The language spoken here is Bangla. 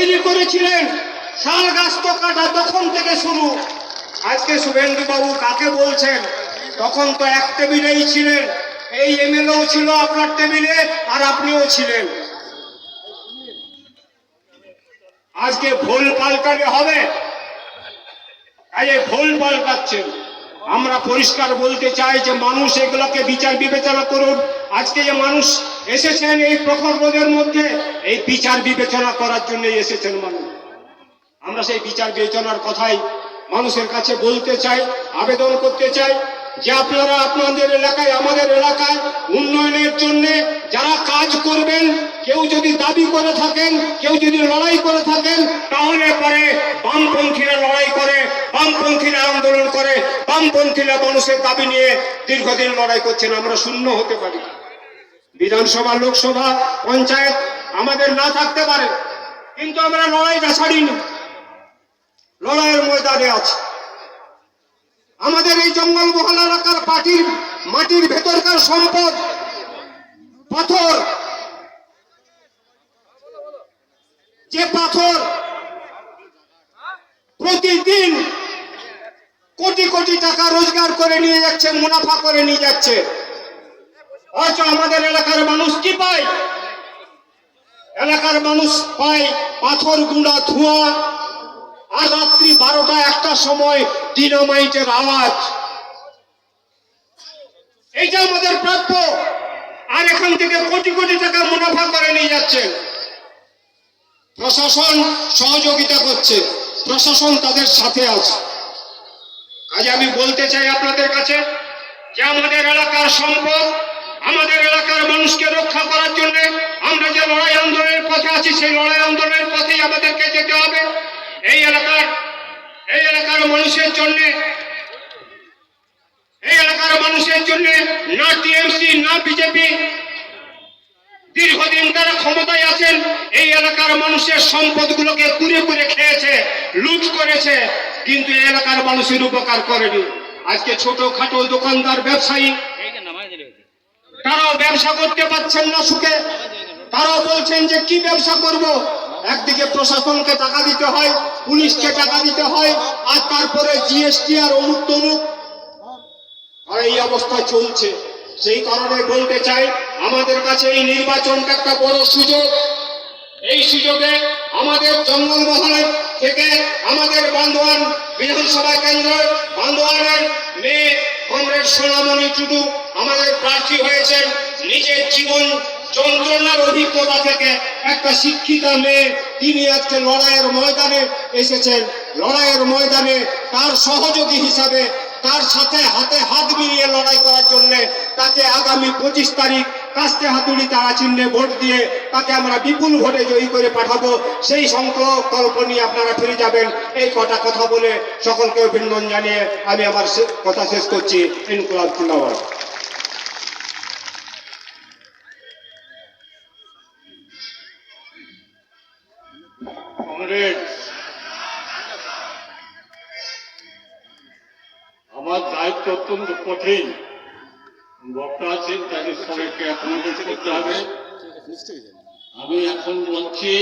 তৈরি করেছিলেন। শাল গাছ তো কাটা তখন থেকে শুরু। আজকে শুভেন্দু বাবু কাকে বলছেন? তখন তো এক টেবিলেই ছিলেন। এই এমএলএও ছিল আপনার টেবিলে আর আপনিও ছিলেন। আজকে ভুল পাল্টালে হবে। আজকে ভুল পাল্টাচ্ছেন। আমরা পরিষ্কার বলতে চাই যে মানুষ এগুলোকে বিচার বিবেচনা করুন। আজকে যে মানুষ এসেছেন এই প্রখর রোদের মধ্যে, এই বিচার বিবেচনা করার জন্য এসেছেন মানুষ। আমরা সেই বিচার বিবেচনার কথাই মানুষের কাছে বলতে চাই, আবেদন করতে চাই যে আপনারা আপনাদের এলাকায়, আমাদের এলাকায় উন্নয়নের জন্য যারা কাজ করবেন, কেউ যদি দাবি করে থাকেন, কেউ যদি লড়াই করে থাকেন, তাহলে পরে বামপন্থীরা লড়াই করে, বামপন্থীরা আন্দোলন করে, বামপন্থীরা মানুষের দাবি নিয়ে দীর্ঘদিন লড়াই করছেন, আমরা শূন্য হতে পারি বিধানসভা, লোকসভা, পঞ্চায়েত আমাদের না থাকতে পারে। কিন্তু আমরা লড়াইটা ছাড়িনি। লড়াইয়ের ময়দানে আছে। আমাদের এই জঙ্গলমহল এলাকার পাটির, মাটির ভেতরকার সম্পদ, পাথর, যে পাথর প্রতিদিন কোটি কোটি টাকা রোজগার করে নিয়ে যাচ্ছে, মুনাফা করে নিয়ে যাচ্ছে অথচ আমাদের এলাকার মানুষ কি পায়? এলাকার মানুষ পায় পাথর, গুঁড়া, ধোঁয়া। আর রাত্রি বারোটা একটা সময় ডিনামাইটের আওয়াজ। এইটা আমাদের প্রাপ্য। আর এখান থেকে কোটি কোটি টাকা মুনাফা করে নিয়ে যাচ্ছেন। প্রশাসন সহযোগিতা করছে। প্রশাসন তাদের সাথে আছে। আজ আমি বলতে চাই আপনাদের কাছে যে আমাদের এলাকার সম্পদ আমাদের এলাকার মানুষকে রক্ষা করার জন্য আমরা যে লড়াই আন্দোলনের পথে আছি, সেই লড়াই আন্দোলনের পথেই আমাদেরকে যেতে হবে। এই এলাকার এই এলাকার মানুষের জন্য, এই এলাকার মানুষের জন্য না টিএমসি, না বিজেপি দীর্ঘদিন তারা ক্ষমতায় আছেন, এই এলাকার মানুষের সম্পদগুলোকে কুড়ে কুড়ে খেয়েছে, লুট করেছে, কিন্তু এই এলাকার মানুষের উপকার করেনি। আজকে ছোটখাটো দোকানদার, ব্যবসায়ী তারাও ব্যবসা করতে পারছেন না সুখে। তারাও বলছেন যে, কি ব্যবসা করব? একদিকে প্রশাসনকে টাকা দিতে হয়, পুলিশকে টাকা দিতে হয়, আর তারপরে জিএসটি আর অমুক তমুক। আর এই অবস্থা চলছে। সেই কারণে বলতে চাই, আমাদের কাছে এই নির্বাচনটা একটা বড় সুযোগ। এই সুযোগে আমাদের জঙ্গলমহল থেকে আমাদের বান্দোয়ান বিধানসভা কেন্দ্র বান্দোয়ানের মেয়ে কমরেড সোনামণি টুডু আমাদের প্রার্থী হয়েছেন নিজের জীবন যন্ত্রণার অভিজ্ঞতা থেকে একটা শিক্ষিতা মেয়ে। তিনি আজকে লড়াইয়ের ময়দানে এসেছেন। লড়াইয়ের ময়দানে তার সহযোগী হিসাবে, তার সাথে হাতে হাত মিলিয়ে লড়াই করার জন্য তাকে আগামী পঁচিশ তারিখ কাস্তে হাতুড়ি তারা চিহ্নে ভোট দিয়ে তাকে আমরা বিপুল ভোটে জয়ী করে পাঠাবো। সেই সংকল্প নিয়ে আপনারা ফিরে যাবেন। এই কটা কথা বলে সকলকে অভিনন্দন জানিয়ে আমি আমার কথা শেষ করছি। ইনকুলাব জিন্দাবাদ। আমার দায়িত্ব অত্যন্ত কঠিন। বক্তা আছেন তাদের সবাইকে অ্যাকোমোডেট করতে হবে। আমি এখন বলছি